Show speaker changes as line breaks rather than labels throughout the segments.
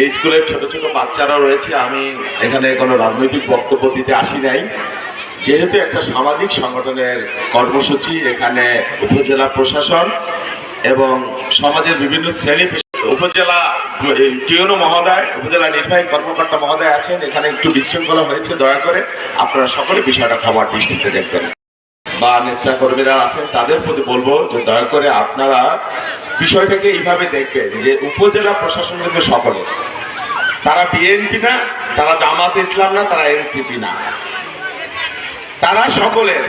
এই স্কুলের ছোট ছোট বাচ্চারা রয়েছে, আমি এখানে কোনো রাজনৈতিক বক্তব্য দিতে আসি নাই। যেহেতু একটা সামাজিক সংগঠনের কর্মসূচি, এখানে উপজেলা প্রশাসন এবং সমাজের বিভিন্ন শ্রেণি উপজেলা টিউনো মহোদয়, উপজেলা নির্বাহী কর্মকর্তা মহোদয় আছেন। এখানে একটু বিশৃঙ্খলা হয়েছে, দয়া করে আপনারা সকলে বিষয়টা খাবার দৃষ্টিতে দেখবেন। বা নেতা কর্মীরা আছেন, তাদের প্রতি বলব যে দয়া করে আপনারা বিষয়টাকে এইভাবে দেখবেন যে উপজেলা প্রশাসন কিন্তু সকলে। তারা বিএনপি না, তারা জামাত ইসলাম না, তারা এনসিপি না। তারা সকলের,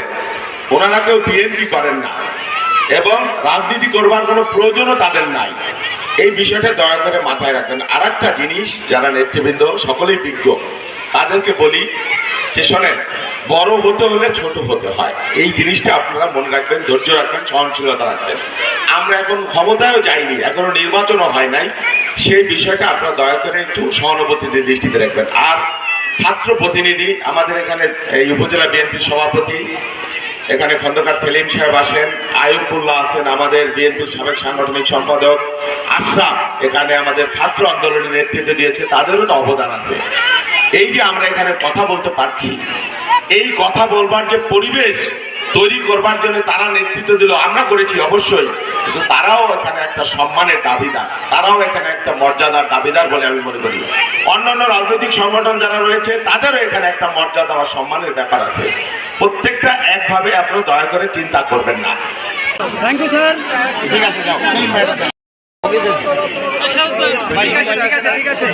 ওনারা কেউ বিএনপি করেন না। এবং রাজনীতি করবার কোনো প্রয়োজনও তাদের নাই। এই বিষয়টা দয়া করে মাথায় রাখবেন। আর জিনিস, যারা নেতৃবৃন্দ, সকলেই বিজ্ঞ। তাদেরকে বলি যে শোনেন, বড় হতে হলে ছোট হতে হয়। এই জিনিসটা আপনারা মনে রাখবেন, ধৈর্য রাখবেন, সহনশীলতা রাখবেন। আমরা এখন ক্ষমতায়ও যাইনি, এখনও নির্বাচনও হয় নাই। সেই বিষয়টা আপনারা দয়া করে একটু সহানুভূতির দৃষ্টিতে রাখবেন। আর ছাত্র প্রতিনিধি, আমাদের এখানে এই উপজেলা বিএনপির সভাপতি, এখানে খন্দকার সেলিম সাহেব আসেন, আয়ুবুল্লাহ আছেন আমাদের বিএনপির সাবেক সাংগঠনিক সম্পাদক, আশরাফ এখানে আমাদের ছাত্র আন্দোলনের নেতৃত্ব দিয়েছে, তাদেরও তো অবদান আছে। এই যে আমরা এখানে কথা বলতে পারছি এই কথা বলবার যে পরিবেশ তৈরি করবার জন্য তারা নেতৃত্ব দিল আমরা করেছি অবশ্যই কিন্তু তারাও এখানে একটা সম্মানের দাবিদার তারাও এখানে একটা মর্যাদার দাবিদার বলে আমি মনে করি। অন্যান্য রাজনৈতিক সংগঠন যারা রয়েছে তাদেরও এখানে একটা মর্যাদা বা সম্মানের ব্যাপার আছে। প্রত্যেকটা একভাবে আপনারা দয়া করে চিন্তা করবেন না।
থ্যাংক ইউ স্যার
ঠিক আছে যাও।
ঠিক আছে ঠিক আছে।